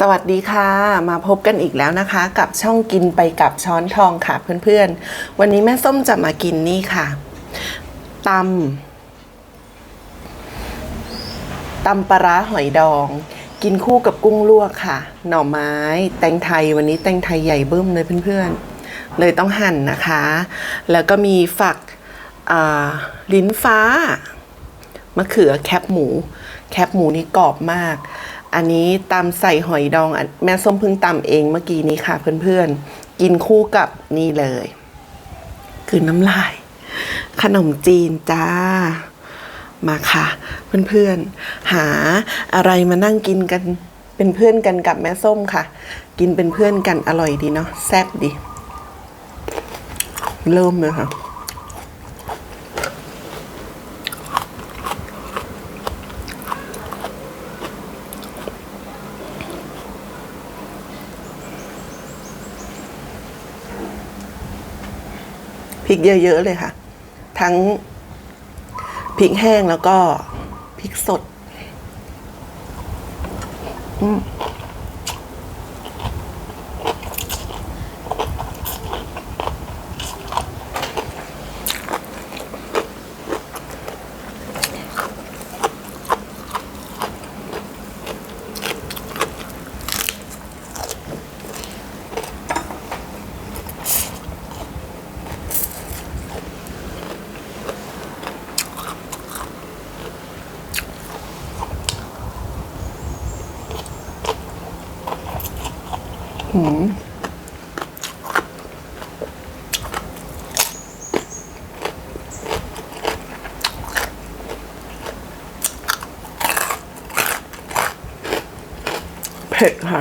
สวัสดีค่ะ มาพบกันอีกแล้วนะคะ กับช่องกินไปกับช้อนทองค่ะเพื่อนๆ วันนี้แม่ส้มจะมากินนี่ค่ะตำตำปลาหอยดอง กินคู่กับกุ้งลวกค่ะ หน่อไม้ แตงไทยวันนี้แตงไทยใหญ่เบิ้มเลยเพื่อนๆ เลยต้องหั่นนะคะ แล้วก็มีฝักลิ้นฟ้ามะเขือแคบหมู แคบหมูนี่กรอบมาก อันนี้ตำใส่หอยดองแม่ส้มพิ่งตำเองเมื่อกี้นี้ค่ะเพื่อนๆ กินคู่กับนี่เลย คือน้ำลาย ขนมจีนจ้า มาค่ะ เพื่อนๆ หาอะไรมานั่งกินกันเป็นเพื่อนกันกับแม่ส้มค่ะ กินเป็นเพื่อนกันอร่อยดีเนาะแซ่บดี เริ่มเลยค่ะ พริกเยอะๆเลยค่ะ ทั้งพริกแห้งแล้วก็พริกสด อืม เผ็ดค่ะ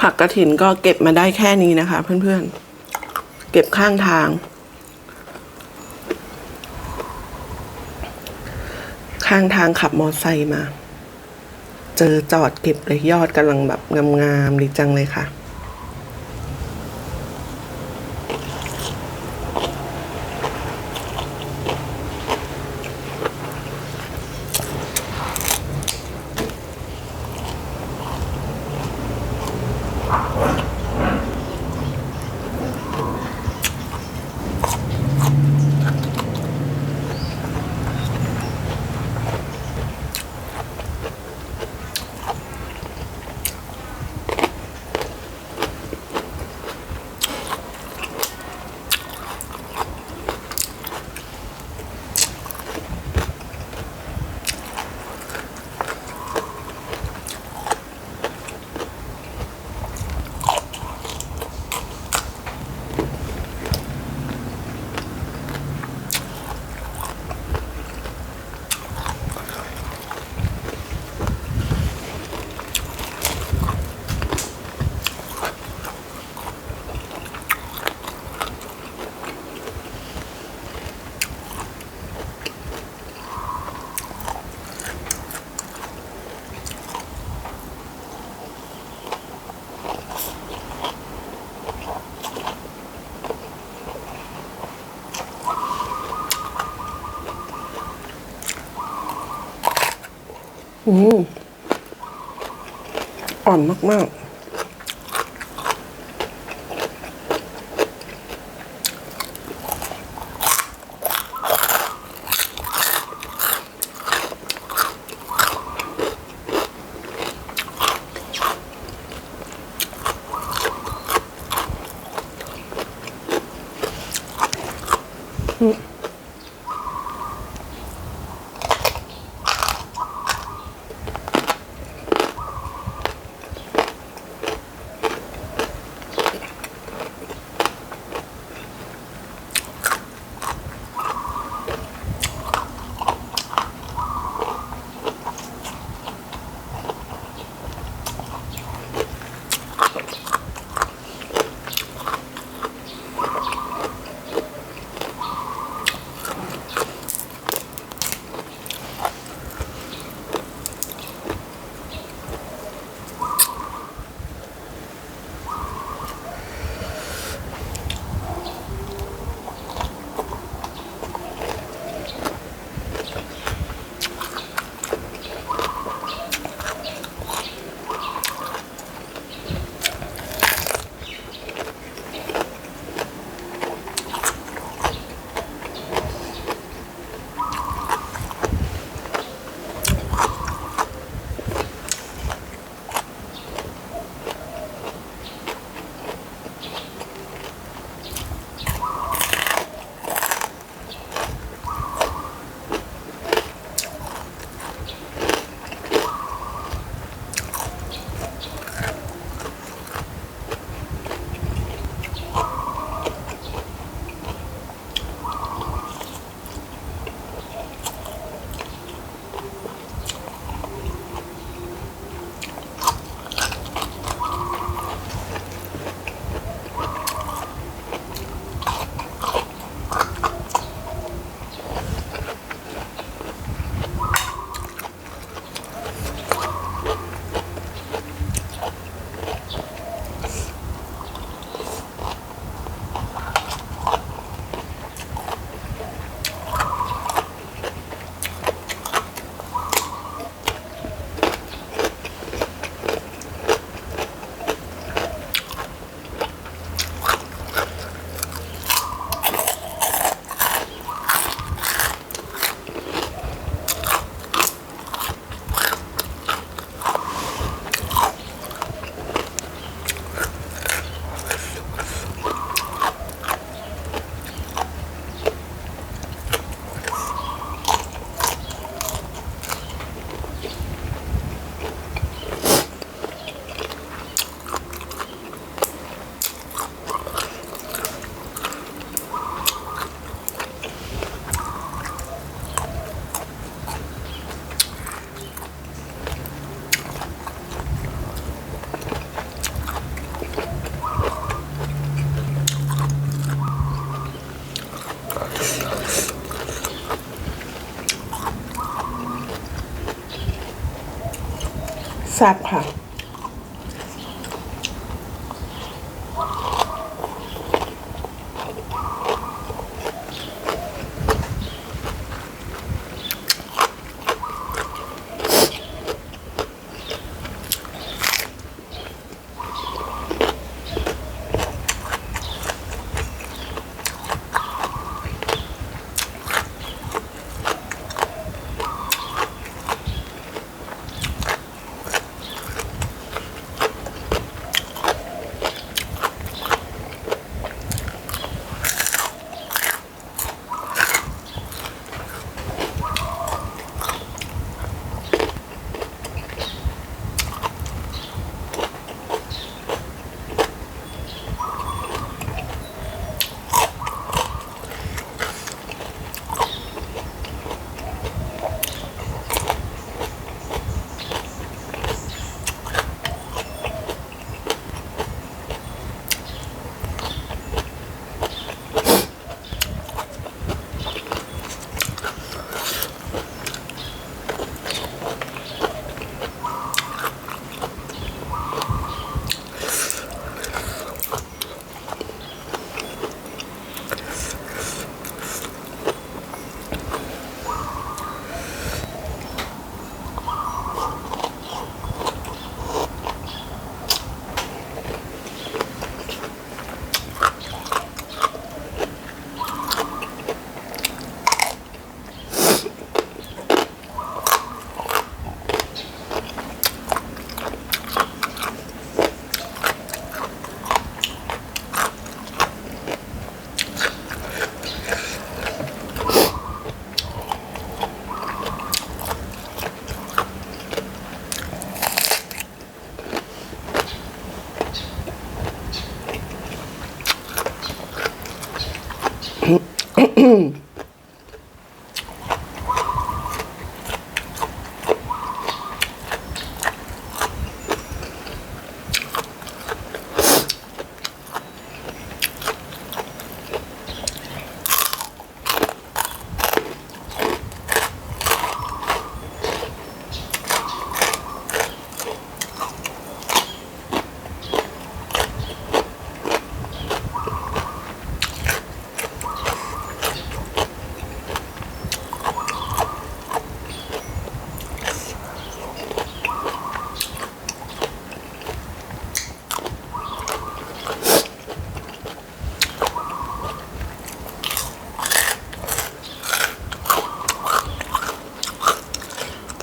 ผักก ระถินก็เก็บมาได้แค่นี้นะคะ เพื่อนๆ เก็บข้างทาง ข้างทางขับมอไซค์มา เจอจอดเก็บเลยยอดกำลังแบบงามๆดีจังเลยค่ะ อืม อ่อนมากๆ ทราบค่ะ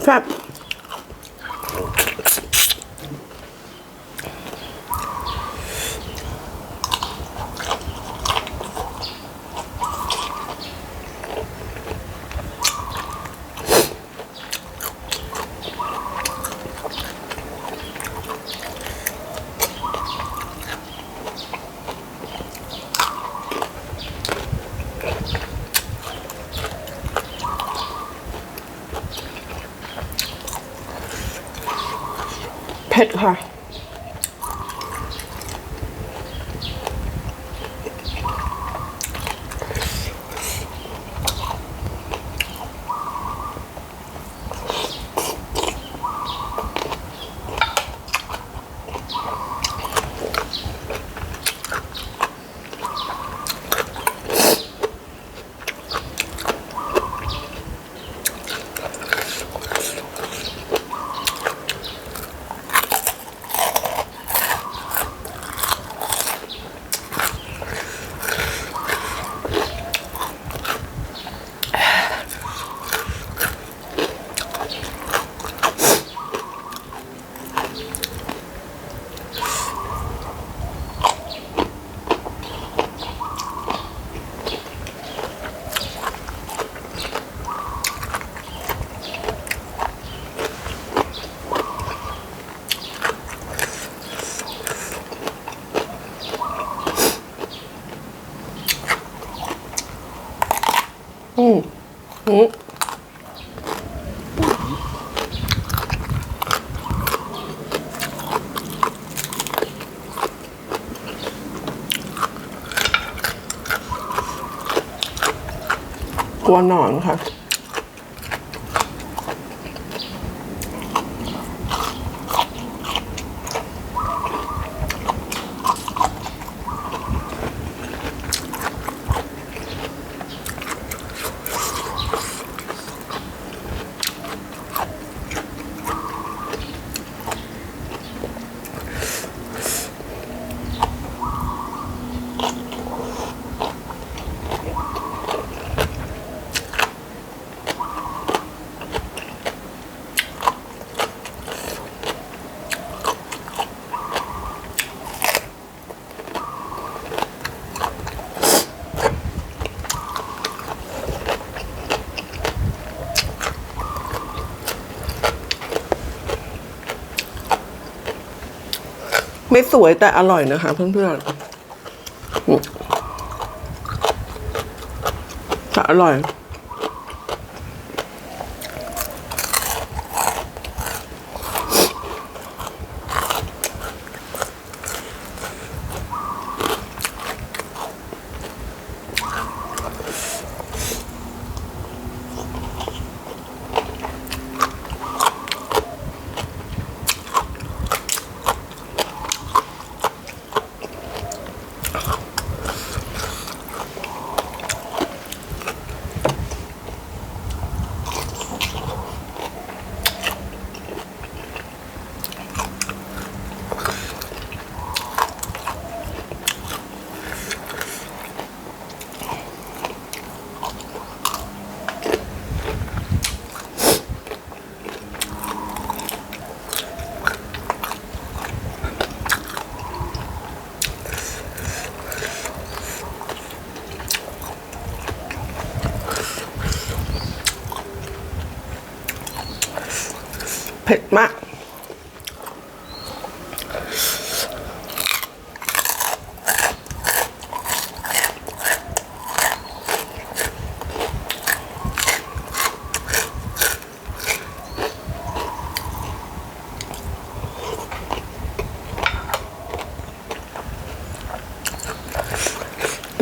แซ่บ เผ็ดค่ะ อืมกลัวหนอนค่ะ สวยแต่อร่อยนะคะ เพื่อนๆอืมแต่อร่อย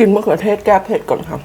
กินมะเขือเทศแก้เผ็ดก่อนครับ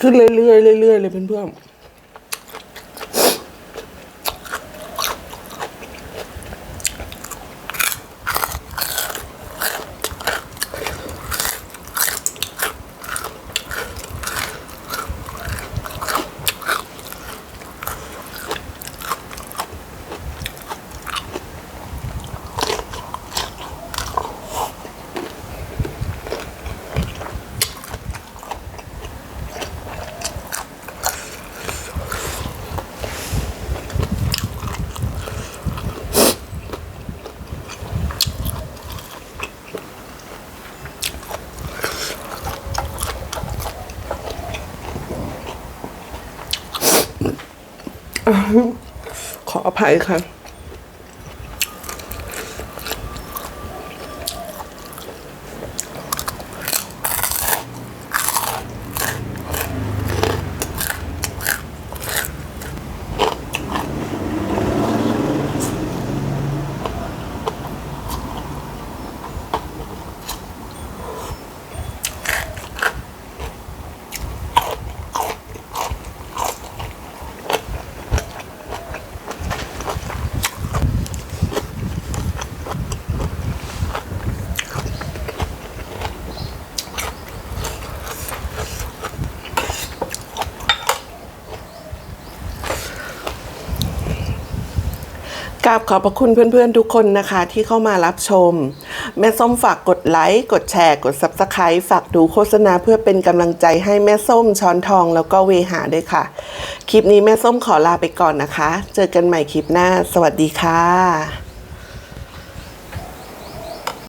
ขึ้นเรื่อยๆเรื่อยๆเลยเพื่อน ขออภัยค่ะ กราบขอบพระคุณเพื่อนๆทุกคนนะคะ ที่เข้ามารับชม แม่ส้มฝากกดไลค์กดแชร์ กด Subscribe ฝากดูโฆษณาเพื่อเป็นกำลังใจให้แม่ส้มช้อนทองแล้วก็เวหาด้วยค่ะ คลิปนี้แม่ส้มขอลาไปก่อนนะคะ เจอกันใหม่คลิปหน้า สวัสดีค่ะ